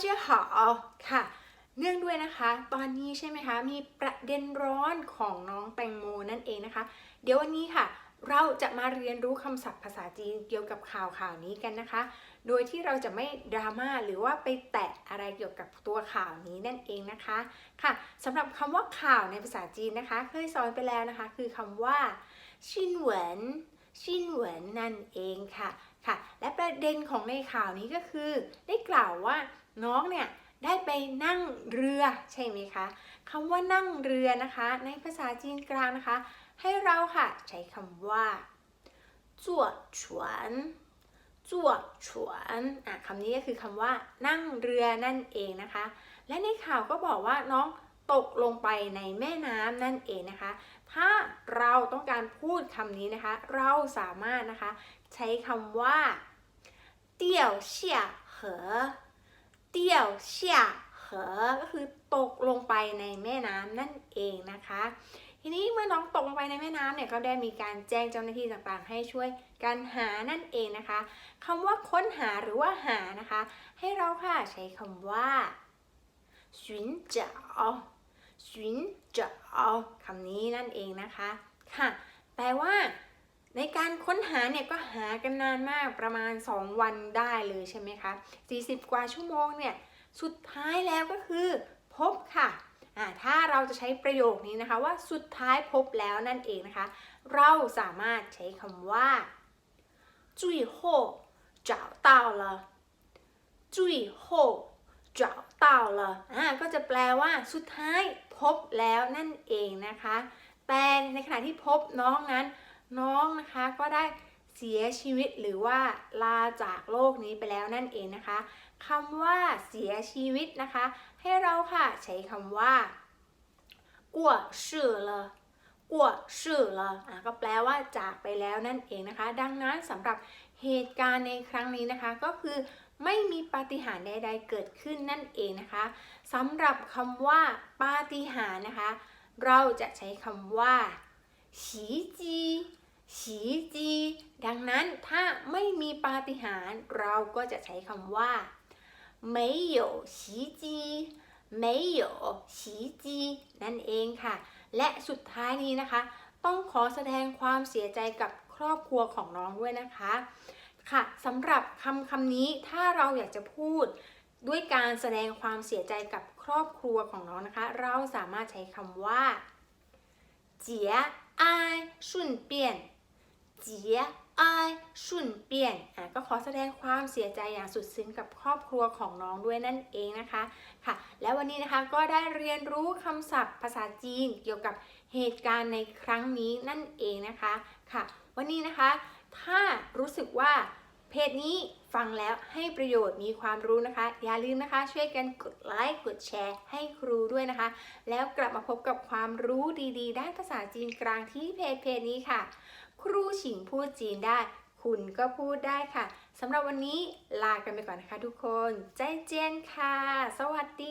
เจ้าหาค่ะ เนื่องด้วยนะคะ ตอนนี้ใช่ไหมคะ มีประเด็นร้อนของน้องแตงโมนั่นเองนะคะ เดี๋ยววันนี้ค่ะ เราจะมาเรียนรู้คำศัพท์ภาษาจีนเกี่ยวกับข่าวข่าวนี้กันนะคะ โดยที่เราจะไม่ดราม่าหรือว่าไปแตะอะไรเกี่ยวกับตัวข่าวนี้นั่นเองนะคะ ค่ะสำหรับคำว่าข่าวในภาษาจีนนะคะ เคยสอนไปแล้วนะคะ คือคำว่าชินเหวินชินเหวินนั่นเองค่ะค่ะ ประเด็นของในข่าวนี้ก็คือ ได้กล่าวว่าน้องเนี่ยได้ไปนั่งเรือใช่ไหมคะคำว่านั่งเรือนะคะ ในภาษาจีนกลางนะคะ ให้เราค่ะใช้คำว่าจั่วฉวนจั่วฉวนอะคำนี้ก็คือคำว่า นั่งเรือนั่นเองนะคะ และในข่าวก็บอกว่าน้องตกลงไปในแม่น้ำนั่นเองนะคะ ถ้าเราต้องการพูดคำนี้นะคะ เราสามารถนะคะ ใช้คำว่า เตี่ยวเสี่ยเหอเตี่ยวเสี่ยเหอก็คือตกลงไปในแม่น้ำนั่นเองนะคะ ทีนี้เมื่อน้องตกลงไปในแม่น้ำเนี่ยก็ได้มีการแจ้งเจ้าหน้าที่ต่างๆ ให้ช่วยกันหานั่นเองนะคะคำว่าค้นหาหรือว่าหานะคะ ให้เราค่ะใช้คำว่า寻找寻找คำนี้นั่นเองนะคะ ค่ะ แปลว่า ในการค้นหาเนี่ยก็หากันนานมากประมาณ 2 วันได้เลยใช่ไหมคะ 40 กว่าชั่วโมงเนี่ย สุดท้ายแล้วก็คือ พบค่ะอ่าถ้าเราจะใช้ประโยคนี้นะคะว่าสุดท้ายพบแล้วนั่นเองนะคะ เราสามารถใช้คำว่า最后找到了最后找到了อ่าก็จะแปลว่าสุดท้ายพบแล้วนั่นเองนะคะ แต่ในขณะที่พบน้องนั้น น้องนะคะก็ได้เสียชีวิตหรือว่าลาจากโลกนี้ไปแล้วนั่นเองนะคะคำว่าเสียชีวิตนะคะ ให้เราค่ะใช้คำว่ากัวชื่อเลยกัวชื่อเลยอะก็แปลว่าจากไปแล้วนั่นเองนะคะ ดังนั้นสำหรับเหตุการณ์ในครั้งนี้นะคะ ก็คือไม่มีปาฏิหาริย์ใด ๆ เกิดขึ้นนั่นเองนะคะสำหรับคำว่าปาฏิหาริย์นะคะ เราจะใช้คำว่าฉีจี ฉีจีดังนั้นถ้าไม่มีปาฏิหาริย์เราก็จะใช้คำว่า没有袭击没有袭击นั่นเองค่ะ และสุดท้ายนี้นะคะ ต้องขอแสดงความเสียใจกับครอบครัวของน้องด้วยนะคะ ค่ะสำหรับคำคำนี้ถ้าเราอยากจะพูด ด้วยการแสดงความเสียใจกับครอบครัวของน้องนะคะ เราสามารถใช้คำว่าเจียอายชุนเปียน เจียอายชุนเปี่ยนอะก็ขอแสดงความเสียใจอย่างสุดซึ้งกับครอบครัวของน้องด้วยนั่นเองนะคะค่ะ แล้ววันนี้นะคะก็ได้เรียนรู้คำศัพท์ภาษาจีนเกี่ยวกับเหตุการณ์ในครั้งนี้นั่นเองนะคะค่ะ วันนี้นะคะ ถ้ารู้สึกว่าเพจนี้ฟังแล้วให้ประโยชน์มีความรู้นะคะ อย่าลืมนะคะ ช่วยกันกดไลค์กดแชร์ให้ครูด้วยนะคะ แล้วกลับมาพบกับความรู้ดีๆ ด้านภาษาจีนกลางที่เพจเพจนี้ค่ะ ครูชิงพูดจีนได้ คุณก็พูดได้ค่ะสำหรับวันนี้ลากันไปก่อนนะคะทุกคน ใจเจียนค่ะ สวัสดี